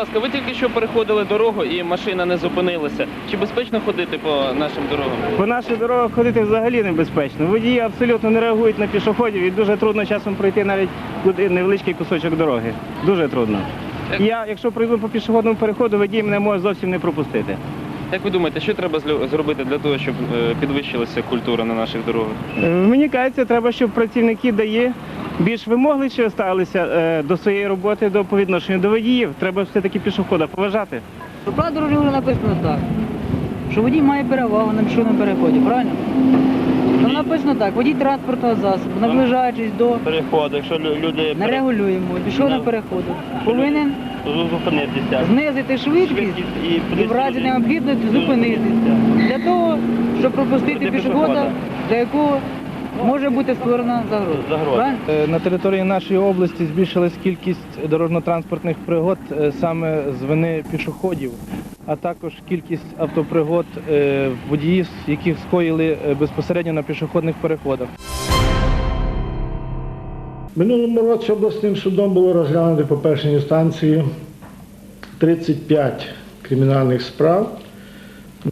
ласка, ви тільки що переходили дорогу і машина не зупинилася. Чи безпечно ходити по нашим дорогам? По наших дорогах ходити взагалі небезпечно. Водії абсолютно не реагують на пішоходів і дуже трудно часом пройти навіть куди невеличкий кусочок дороги. Дуже трудно. Я, якщо пройду по пішохідному переходу, водій мене може зовсім не пропустити. Як ви думаєте, що треба зробити для того, щоб е, підвищилася культура на наших дорогах? Е, Мені кажеться, треба, щоб працівники дає більш вимогливіше ставилися е, до своєї роботи до по відношенню до водіїв. Треба все-таки пішохода поважати. У правді дорожнього написано так, що водій має перевагу на пішохідному переході, правильно? Там написано так, водій транспортного засобу, наближаючись до переходу, якщо лю- люди нерегулюємого пішохідного переходу, повинен зупинитися. знизити швидкість і в разі необхідності зупинитися. Для того, щоб пропустити пішохода, для якого може бути створена загроза. Загроза. Е, На території нашої області збільшилась кількість дорожньо-транспортних пригод е, саме з вини пішоходів, а також кількість автопригод е, водіїв, яких скоїли безпосередньо на пішохідних переходах. Минулому році обласним судом було розглянуто по першій інстанції 35 кримінальних справ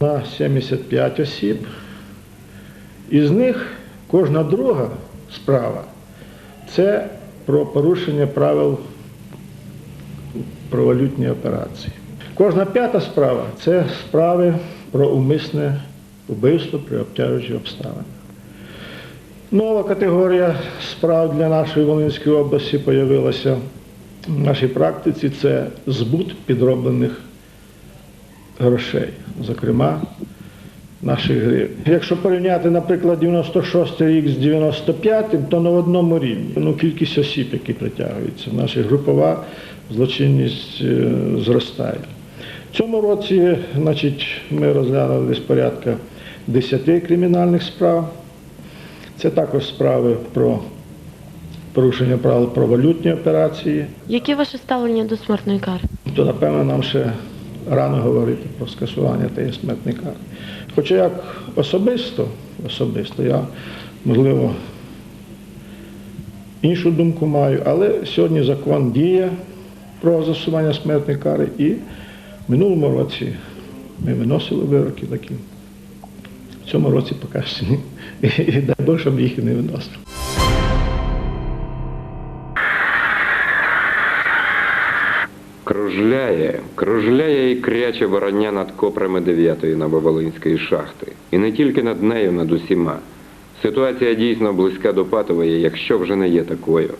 на 75 осіб. Із них кожна друга справа це про порушення правил про валютні операції. Кожна п'ята справа це справи про умисне вбивство при обтяжуючих обставинах. Нова категорія справ для нашої Волинської області з'явилася в нашій практиці це збут підроблених грошей, зокрема наших гривень. Якщо порівняти, наприклад, 96 рік з 95-м, то на одному рівні. Ну, кількість осіб, які притягуються, наша групова злочинність е, зростає. В цьому році значить, ми розглянули десь порядка 10 кримінальних справ. Це також справи про порушення правил про валютні операції. Яке ваше ставлення до смертної кари? То, напевно, нам ще рано говорити про скасування тієї смертної кари. Хоча як особисто, особисто я, можливо, іншу думку маю, але сьогодні закон діє про застосування смертної кари і в минулому році ми виносили вироки такі. В цьому році поки що ні. І дай Бог, щоб їх не виносили. Кружляє, кружляє і кряче вороня над копрами дев'ятої Нововолинської шахти. І не тільки над нею, над усіма. Ситуація дійсно близька до патової, якщо вже не є такою.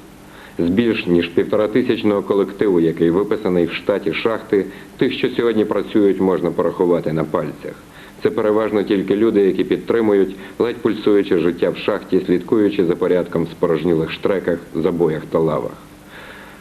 З більш ніж півторатисячного колективу, який виписаний в штаті шахти, тих, що сьогодні працюють, можна порахувати на пальцях. Це переважно тільки люди, які підтримують ледь пульсуюче життя в шахті, слідкуючи за порядком в спорожнілих штреках, забоях та лавах.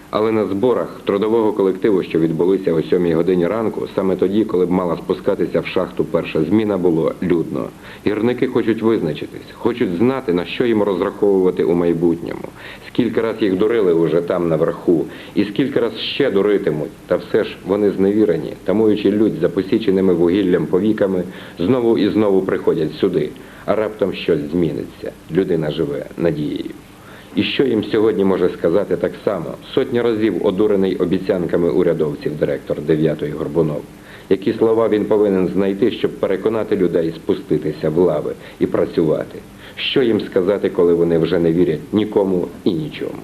Але на зборах трудового колективу, що відбулися о 7 годині ранку, саме тоді, коли б мала спускатися в шахту перша зміна, було людно. Гірники хочуть визначитись, хочуть знати, на що їм розраховувати у майбутньому. Скільки раз їх дурили уже там наверху, і скільки раз ще дуритимуть, та все ж вони зневірені, тамуючи лють за посіченими вугіллям повіками, знову і знову приходять сюди, а раптом щось зміниться. Людина живе надією. І що їм сьогодні може сказати так само, сотні разів одурений обіцянками урядовців директор 9-ї Горбунов. Які слова він повинен знайти, щоб переконати людей спуститися в лави і працювати? Що їм сказати, коли вони вже не вірять нікому і нічому?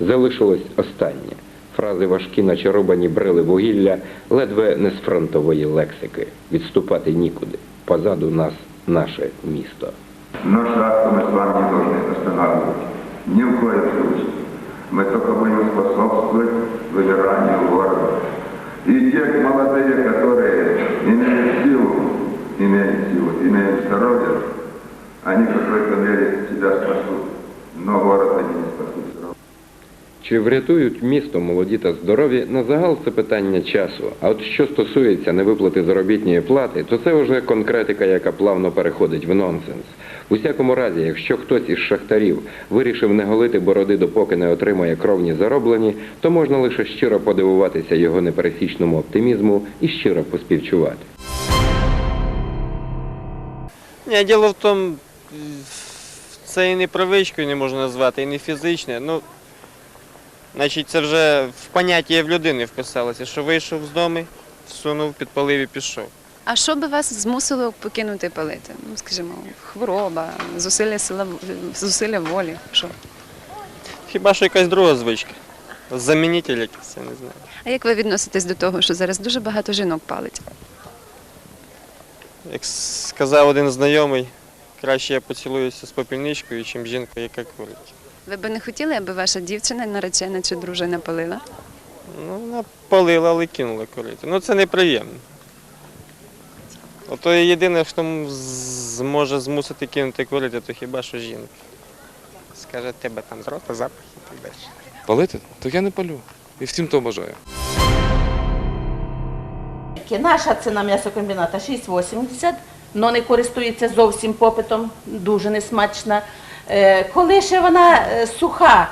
Залишилось останнє. Фрази важкі, наче рубані брили вугілля, ледве не з фронтової лексики. Відступати нікуди. Позаду нас наше місто. Шахту мы с вами не останавливать. Ни в коем случае. Мы только будем способствовать вымиранию города. И те молодые, которые имеют силу, имеют силу, имеют здоровье, они в какой-то мере себя спасут. Но город они не спасут. Чи врятують місто молоді та здорові на загал це питання часу. А от що стосується невиплати заробітної плати, то це вже конкретика, яка плавно переходить в нонсенс. В усякому разі, якщо хтось із шахтарів вирішив не голити бороди, допоки не отримає кровні зароблені, то можна лише щиро подивуватися його непересічному оптимізму і щиро поспівчувати. Ні, діло в тому, це і не привичкою не можна назвати, і не фізичне. Ну, Значить, це вже в поняття в людини вписалося, що вийшов з дому, всунув, підпалив і пішов. А що би вас змусило покинути палити? Ну, скажімо, хвороба, зусилля сила, зусилля волі. Що? Хіба що якась друга звичка? Замінитель якийсь, я не знаю. А як ви відноситесь до того, що зараз дуже багато жінок палить? Як сказав один знайомий, краще я поцілуюся з попільничкою, чим жінка, яка курить. Ви би не хотіли, аби ваша дівчина, наречена чи дружина палила? Ну, вона палила, але кинула курити. Ну це неприємно. Ото єдине, хто зможе змусити кинути курити, то хіба що жінка. Скаже, тебе там з рота запах і так далі. Палити? Так я не палю. І всім то бажаю. Наша ціна м'ясокомбіната 6,80, але не користується зовсім попитом, дуже несмачна. Е, Коли ще вона е, суха,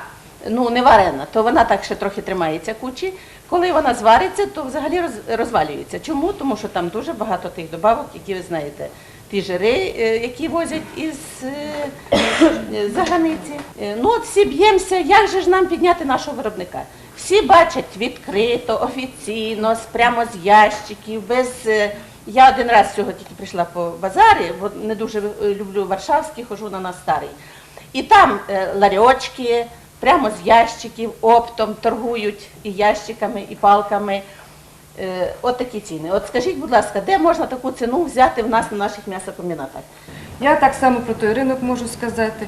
ну не варена, то вона так ще трохи тримається кучі. Коли вона звариться, то взагалі розвалюється. Чому? Тому що там дуже багато тих добавок, які ви знаєте. Ті жири, е, які возять із за границі. Е, Ну от всі б'ємося, як же ж нам підняти нашого виробника? Всі бачать відкрито, офіційно, прямо з ящиків, без. Я один раз всього тільки прийшла по базарі, бо не дуже люблю варшавський, хожу на нас старий. І там е, ларьочки, прямо з ящиків, оптом торгують і ящиками, і палками. Е, От такі ціни. От скажіть, будь ласка, де можна таку ціну взяти в нас на наших м'ясокомбінатах? Я так само про той ринок можу сказати.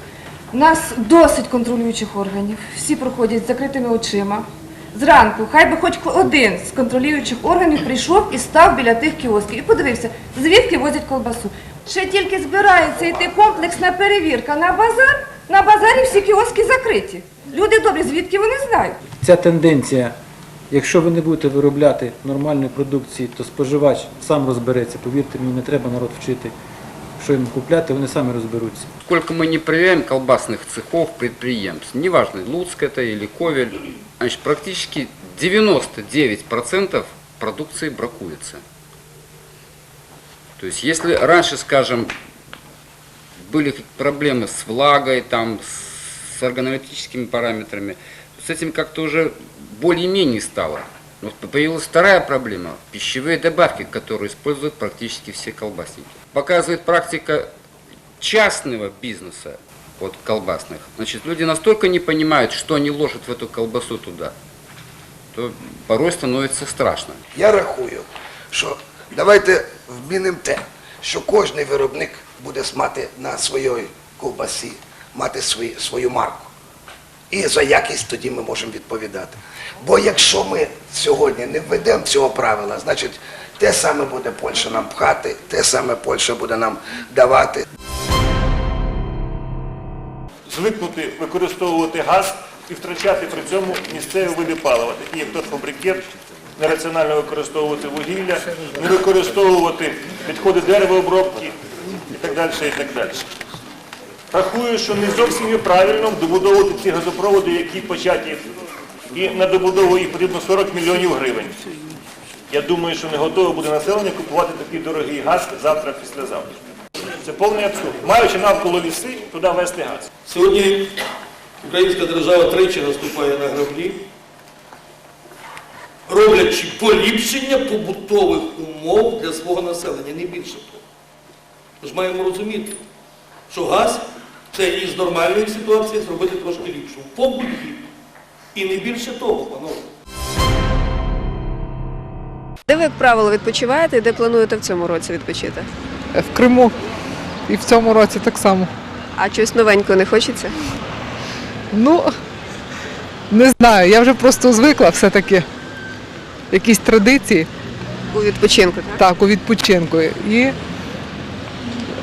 У нас досить контролюючих органів. Всі проходять з закритими очима. Зранку, хай би хоч один з контролюючих органів прийшов і став біля тих кіосків і подивився, звідки возять колбасу. Ще тільки збирається йти комплексна перевірка на базар. На базарі всі кіоски закриті. Люди добрі, звідки вони знають? Ця тенденція, якщо ви не будете виробляти нормальної продукції, то споживач сам розбереться. Повірте мені, не треба народ вчити, що їм купляти, вони самі розберуться. Сколько мы не проверяем колбасных цехов, предприемств, неважно, Луцк это или Ковель, значит, практически 99% продукции бракуется. То есть, если раньше, скажем, были проблемы с влагой, там, с органолептическими параметрами, с этим как-то уже более-менее стало. Вот появилась вторая проблема – пищевые добавки, которые используют практически все колбасники. Показывает практика частного бизнеса, вот колбасных. Значит, люди настолько не понимают, что они ложат в эту колбасу туда, то порой становится страшно. Я рахую, що давайте вмінимо те, що кожен виробник буде мати на своїй ковбасі, мати свої, свою марку. І за якість тоді ми можемо відповідати. Бо якщо ми сьогодні не введемо цього правила, значить те саме буде Польща нам пхати, те саме Польща буде нам давати. звикнути використовувати газ і втрачати при цьому місцеві види палива, такі як торфобрикет, нераціонально використовувати вугілля, не використовувати відходи деревообробки і так далі, і так далі. Рахую, що не зовсім є правильно добудовувати ці газопроводи, які початі, і на добудову їх потрібно 40 мільйонів гривень. Я думаю, що не готове буде населення купувати такий дорогий газ завтра, післязавтра. Це повний абсурд. Маючи навколо ліси, туди вести газ. Сьогодні українська держава тричі наступає на граблі, роблячи поліпшення побутових умов для свого населення, не більше того. Ми ж маємо розуміти, що газ це із нормальної ситуації зробити трошки ліпшу. В побуті. І не більше того, панове. Де ви, як правило, відпочиваєте і де плануєте в цьому році відпочити? В Криму і в цьому році так само. А щось новенького не хочеться? Ну, не знаю, я вже просто звикла все-таки. Якісь традиції, У відпочинку, так? так, у відпочинку. І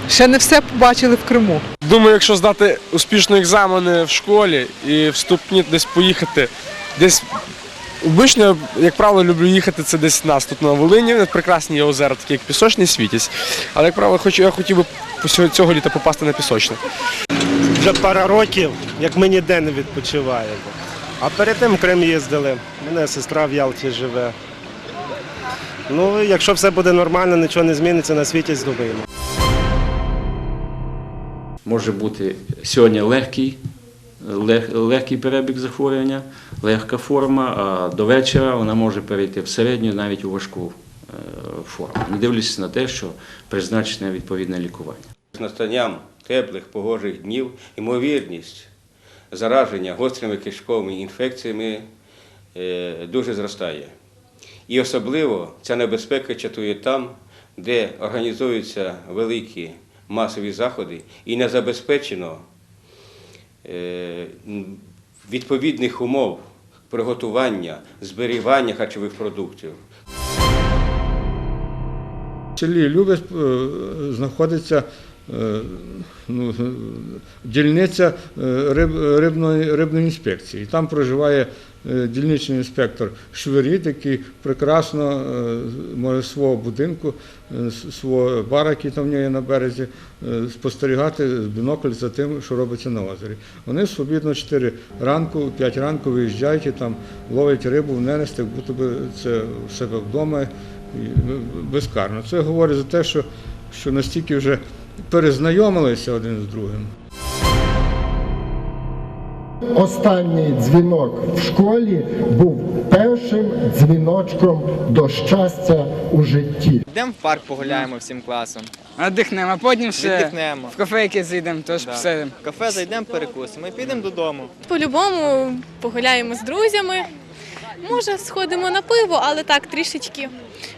ще не все побачили в Криму. Думаю, якщо здати успішно екзамени в школі і вступні десь поїхати, десь обично, як правило, люблю їхати це десь в нас тут на Волині. Прекрасні є озера, такі як пісочний світість. Але, як правило, хочу, я хотів би цього- цього літа попасти на пісочне. Вже пара років, як ми ніде не відпочиваємо. А перед тим в Крим їздили. Мене сестра в Ялті живе. Ну, якщо все буде нормально, нічого не зміниться, на світі здобуємо. Може бути сьогодні легкий лег- легкий перебіг захворювання, легка форма, а до вечора вона може перейти в середню, навіть у важку е, форму, не дивлячись на те, що призначене відповідне лікування. З настанням теплих погожих днів ймовірність зараження гострими кишковими інфекціями е, дуже зростає. І особливо ця небезпека чатує там, де організуються великі масові заходи і не забезпечено е, відповідних умов приготування, зберігання харчових продуктів. В селі Любес е, знаходиться ну, дільниця е, риб, рибної, рибної інспекції. І там проживає е, дільничний інспектор Шверіт, який прекрасно е, може свого будинку, е, свого бара, який там в нього є на березі, е, спостерігати з бінокль за тим, що робиться на озері. Вони свобідно 4 ранку, 5 ранку виїжджають і там ловлять рибу в ненести, як будто би це в себе вдома безкарно. Це говорить за те, що, що настільки вже перезнайомилися один з другим. Останній дзвінок в школі був першим дзвіночком до щастя у житті. Йдемо в парк погуляємо всім класом. Віддихнемо, а потім ще Віддихнемо. в кафе яке зайдемо, теж Да. посидимо. В кафе зайдемо, перекусимо і підемо додому. По-любому погуляємо з друзями. Може, сходимо на пиво, але так трішечки.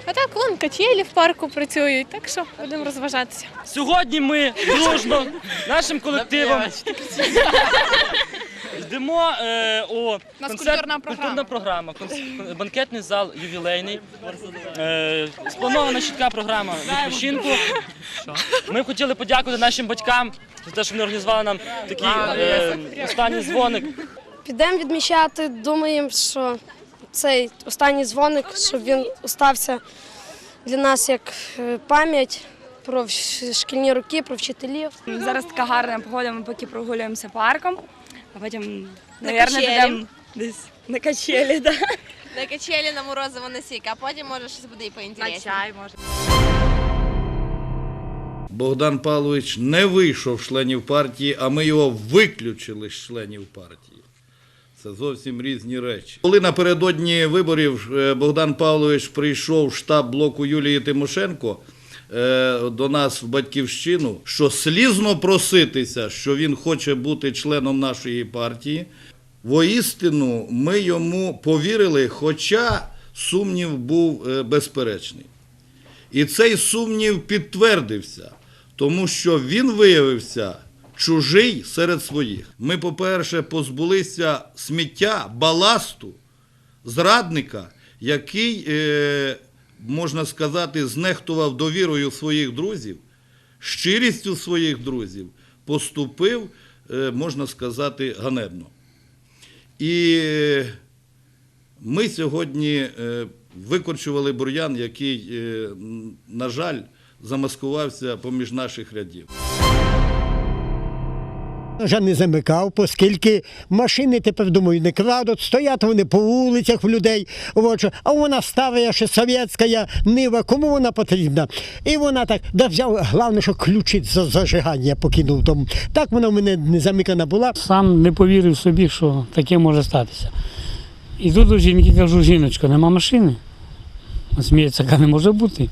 А так, вон качелі в парку працюють, так що будемо розважатися. Сьогодні ми дружно нашим колективом йдемо е, у нас концерт- культурна програма. культурна програма, конц- банкетний зал ювілейний. Е, спланована чітка програма відпочинку. Ми б хотіли подякувати нашим батькам за те, що вони організували нам такий е, останній дзвоник. Підемо відмічати, думаємо, що цей останній дзвоник, щоб він остався для нас як е, пам'ять про шкільні роки, про вчителів. Зараз така гарна погода, ми поки прогулюємося парком, а потім, мабуть, підемо десь на качелі. Да. На качелі на морозиво на сік, а потім може щось буде і поінтересніше. На чай може. Богдан Павлович не вийшов з членів партії, а ми його виключили з членів партії. Це зовсім різні речі. Коли напередодні виборів е, Богдан Павлович прийшов в штаб блоку Юлії Тимошенко е, до нас в батьківщину, що слізно проситися, що він хоче бути членом нашої партії. Воістину ми йому повірили, хоча сумнів був е, безперечний. І цей сумнів підтвердився, тому що він виявився чужий серед своїх. Ми, по-перше, позбулися сміття, баласту, зрадника, який, е, можна сказати, знехтував довірою своїх друзів, щирістю своїх друзів, поступив, е, можна сказати, ганебно. І ми сьогодні е, викорчували бур'ян, який, е, на жаль, замаскувався поміж наших рядів. Вже не замикав, оскільки машини тепер думаю не крадуть, стоять вони по вулицях в людей. От, а вона стара, ще совєтська нива, кому вона потрібна? І вона так, да взяв, головне, що ключі за зажигання покинув тому. Так вона в мене не замикана була. Сам не повірив собі, що таке може статися. Іду до жінки, кажу, жіночко, нема машини. Сміється, яка не може бути.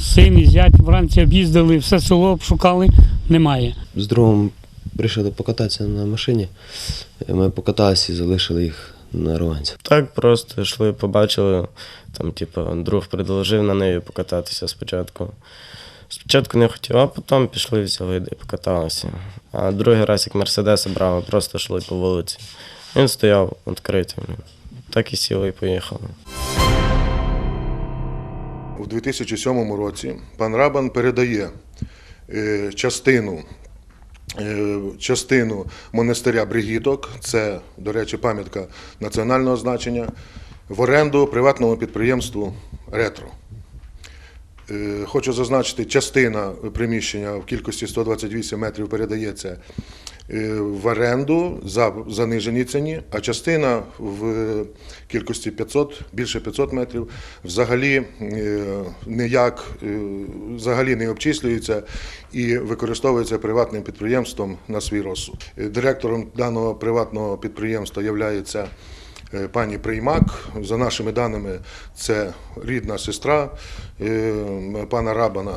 Син і зять вранці об'їздили, все село обшукали, немає. З другом вирішили покататися на машині. Ми покаталися і залишили їх на Руганці. Так просто йшли, побачили, там, типу, друг предложив на неї покататися спочатку. Спочатку не хотів, а потім пішли, взяли і покаталися. А другий раз, як Мерседеса брали, просто йшли по вулиці. Він стояв відкритим. Так і сіли і поїхали. У 2007 році пан Рабан передає частину, е, частину монастиря Бригіток, це, до речі, пам'ятка національного значення, в оренду приватному підприємству Ретро. Е, Хочу зазначити, частина приміщення в кількості 128 метрів передається е, в оренду за заниженій ціні, а частина в кількості 500, більше 500 метрів взагалі е, ніяк е, взагалі не обчислюється і використовується приватним підприємством на свій розсуд. Е, Директором даного приватного підприємства є е, пані Приймак. За нашими даними, це рідна сестра е, пана Рабана.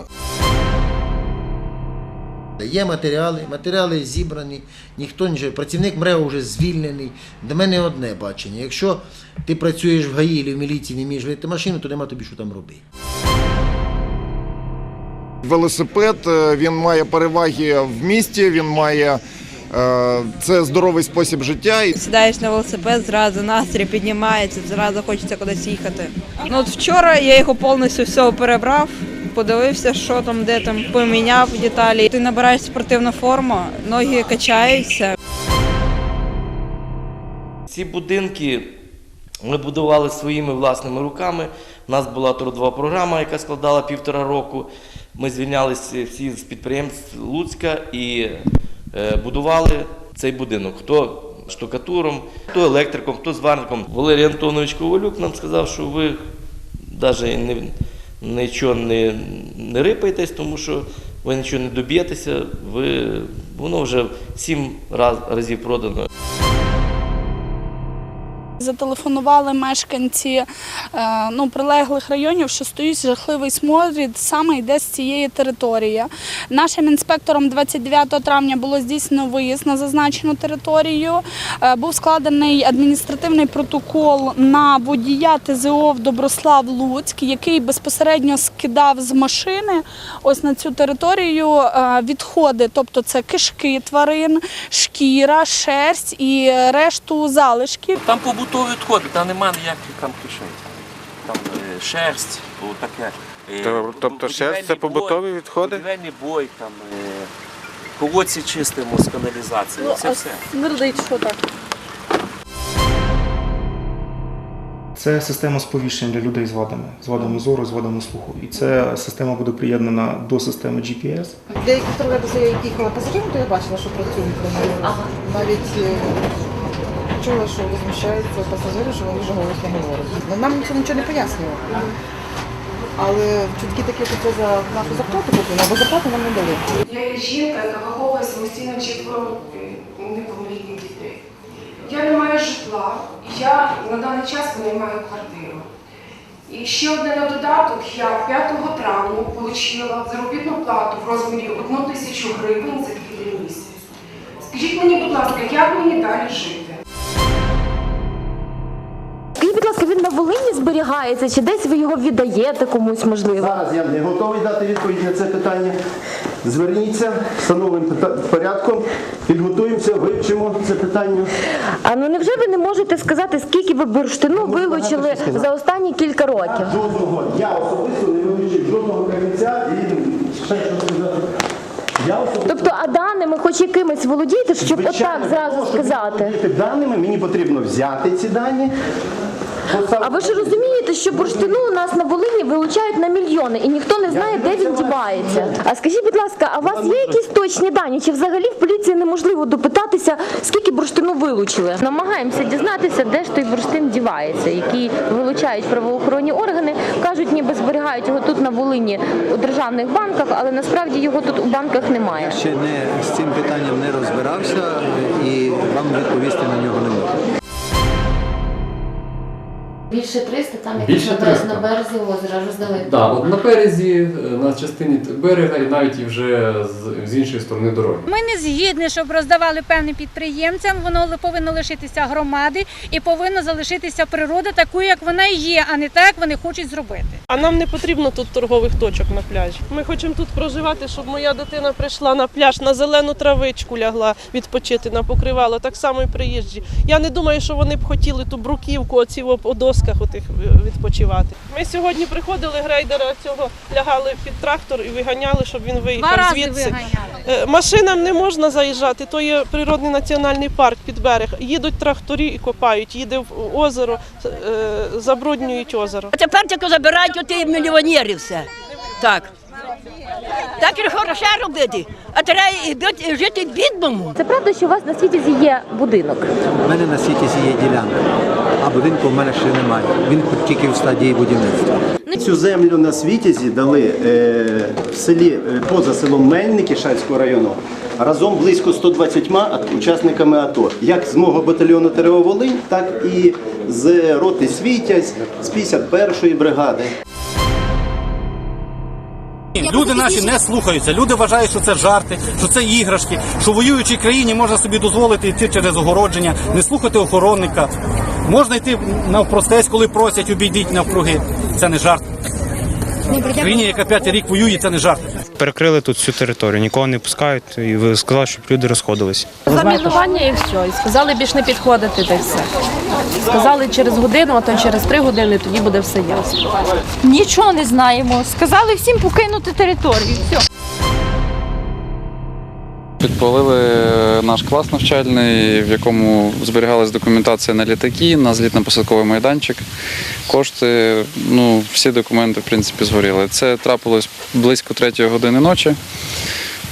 Є матеріали, матеріали зібрані, ніхто нічого. Працівник МРЕО вже звільнений. До мене одне бачення. Якщо ти працюєш в ГАІ чи в міліції, не вмієш водити машину, то нема тобі що там робити. Велосипед е, він має переваги в місті, він має е, це здоровий спосіб життя. Сідаєш на велосипед, зразу настрій піднімається, зразу хочеться кудись їхати. Ну от вчора я його повністю всього перебрав, подивився, що там, де там, поміняв деталі. Ти набираєш спортивну форму, ноги качаються. Ці будинки ми будували своїми власними руками. У нас була трудова програма, яка складала півтора року. Ми звільнялися всі з підприємств Луцька і е, будували цей будинок. Хто штукатуром, хто електриком, хто зварником. Валерій Антонович Ковалюк нам сказав, що ви навіть не, нічого не, не рипайтесь, тому що ви нічого не доб'єтеся, ви, воно вже сім раз, разів продано. Зателефонували мешканці е, ну, прилеглих районів, що стоїть жахливий сморід, саме йде з цієї території. Нашим інспектором 29 травня було здійснено виїзд на зазначену територію. Е, Був складений адміністративний протокол на водія ТЗО в Доброслав Луцьк, який безпосередньо скидав з машини ось на цю територію е, відходи, тобто це кишки тварин, шкіра, шерсть і решту залишків. Там побутові відходи, там немає ніяких там кишень. Там е, шерсть, о, таке. е, Тобто шерсть це побутові відходи? Будівельний бой, там е, колодці чистимо з каналізації. Ну, це а все. смердить, що так? Це система сповіщень для людей з вадами, з вадами зору, з вадами слуху. І ця система буде приєднана до системи GPS. Деякі тролейбуси, які їхали пасажирами, то я бачила, що працюють вони. Навіть е, чула, що возмущаються пасажири, що вони вже голосно говорять. Ну, Нам ніхто нічого не пояснював. Але чутки такі, що це за нашу зарплату купили, або зарплату нам не дали. Я є жінка, яка виховує самостійно четверо е, неповнолітніх дітей. Я не маю житла, я на даний час винаймаю квартиру. І ще одне на додаток, я 5 травня отримала заробітну плату в розмірі 1 тисячу гривень за квітень місяць. Скажіть мені, будь ласка, як мені далі жити? Волині зберігається, чи десь ви його віддаєте комусь можливо? Зараз я не готовий дати відповідь на це питання. Зверніться встановленим порядком, підготуємося, вивчимо це питання. А ну невже ви не можете сказати, скільки ви бурштину вилучили багато що сказати. за останні кілька років? Жодного, я особисто не вилучив жодного камінця і ще що сказати. Я особисто Тобто, а даними хоч якимись володієте, щоб Звичайно, отак для зразу того, щоб сказати? володіти даними, мені потрібно взяти ці дані. А ви ж розумієте, що бурштину у нас на Волині вилучають на мільйони, і ніхто не знає, де він дівається. А скажіть, будь ласка, а у вас є якісь точні дані? Чи взагалі в поліції неможливо допитатися, скільки бурштину вилучили? Намагаємося дізнатися, де ж той бурштин дівається, який вилучають правоохоронні органи. Кажуть, ніби зберігають його тут на Волині у державних банках, але насправді його тут у банках немає. Ще не з цим питанням не розбирався і вам відповісти на нього не можу. Більше 300, там як Більше на, 300? березі озера роздали. Да, от на березі, е, на частині берега і навіть і вже з, з іншої сторони дороги. Ми не згідні, щоб роздавали певним підприємцям. Воно ли- повинно лишитися громади і повинна залишитися природа такою, як вона є, а не так, як вони хочуть зробити. А нам не потрібно тут торгових точок на пляжі. Ми хочемо тут проживати, щоб моя дитина прийшла на пляж, на зелену травичку лягла відпочити на покривало, так само і приїжджі. Я не думаю, що вони б хотіли ту бруківку, оці о- досках отих е, відпочивати. Ми сьогодні приходили грейдера цього, лягали під трактор і виганяли, щоб він Два виїхав рази звідси. виганяли. Е, Машинам не можна заїжджати, то є природний національний парк під берег. Їдуть тракторі і копають, їде в озеро, е, забруднюють озеро. А тепер тільки забирають оті мільйонерів все. Так. Так і хороше робити, а треба і жити бідному. Це правда, що у вас на світязі є будинок? У мене на світі є ділянка, а будинку в мене ще немає. Він тільки в стадії будівництва. Цю землю на Світязі дали е, в селі е, поза селом Мельники Шацького району разом близько 120 ат- учасниками АТО. Як з мого батальйону ТРО Волинь, так і з роти Світязь, з 51-ї бригади. Люди наші не слухаються. Люди вважають, що це жарти, що це іграшки, що в воюючій країні можна собі дозволити йти через огородження, не слухати охоронника. Можна йти навпростець, коли просять, обійдіть навкруги. Це не жарт. В країні, яка п'ятий рік воює, це не жарт. Перекрили тут всю територію, нікого не пускають і ви сказали, щоб люди розходились. Замінування і все. І сказали більш не підходити та все. Сказали через годину, а то через три години тоді буде все ясно. Нічого не знаємо. Сказали всім покинути територію. Все. Підпалили наш клас навчальний, в якому зберігалась документація на літаки, на злітно-посадковий майданчик. Кошти, ну, всі документи, в принципі, згоріли. Це трапилось близько третьої години ночі.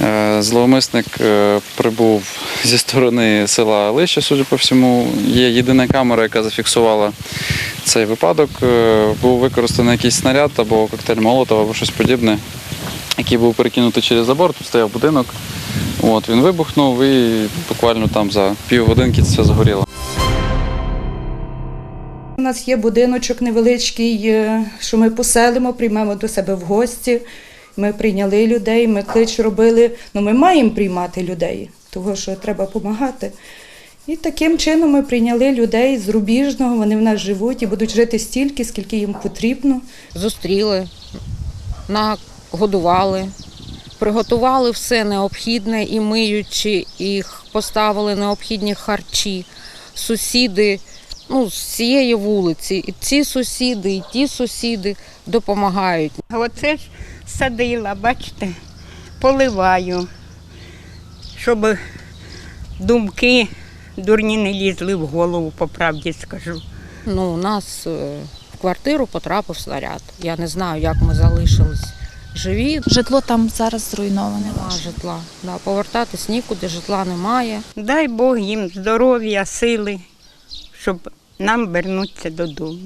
Е, Зловмисник е, прибув зі сторони села Лище, судя по всьому. Є єдина камера, яка зафіксувала цей випадок. Е, Був використаний якийсь снаряд або коктейль Молотова, або щось подібне, який був перекинутий через забор, тут стояв будинок. От, він вибухнув і буквально там за півгодинки це все згоріло. У нас є будиночок невеличкий, е, що ми поселимо, приймемо до себе в гості. Ми прийняли людей, ми клич робили. Ну, ми маємо приймати людей, тому що треба допомагати. І таким чином ми прийняли людей з рубіжного, вони в нас живуть і будуть жити стільки, скільки їм потрібно. зустріли, нагодували, приготували все необхідне і миючи їх, поставили необхідні харчі. Сусіди ну, з цієї вулиці, і ці сусіди, і ті сусіди допомагають. Оце ж садила, бачите, поливаю, щоб думки дурні не лізли в голову, по правді скажу. Ну, у нас е, в квартиру потрапив снаряд. Я не знаю, як ми залишились живі. Житло там зараз зруйноване. Нема житла. Да, повертатись нікуди, житла немає. Дай Бог їм здоров'я, сили, щоб нам вернутися додому.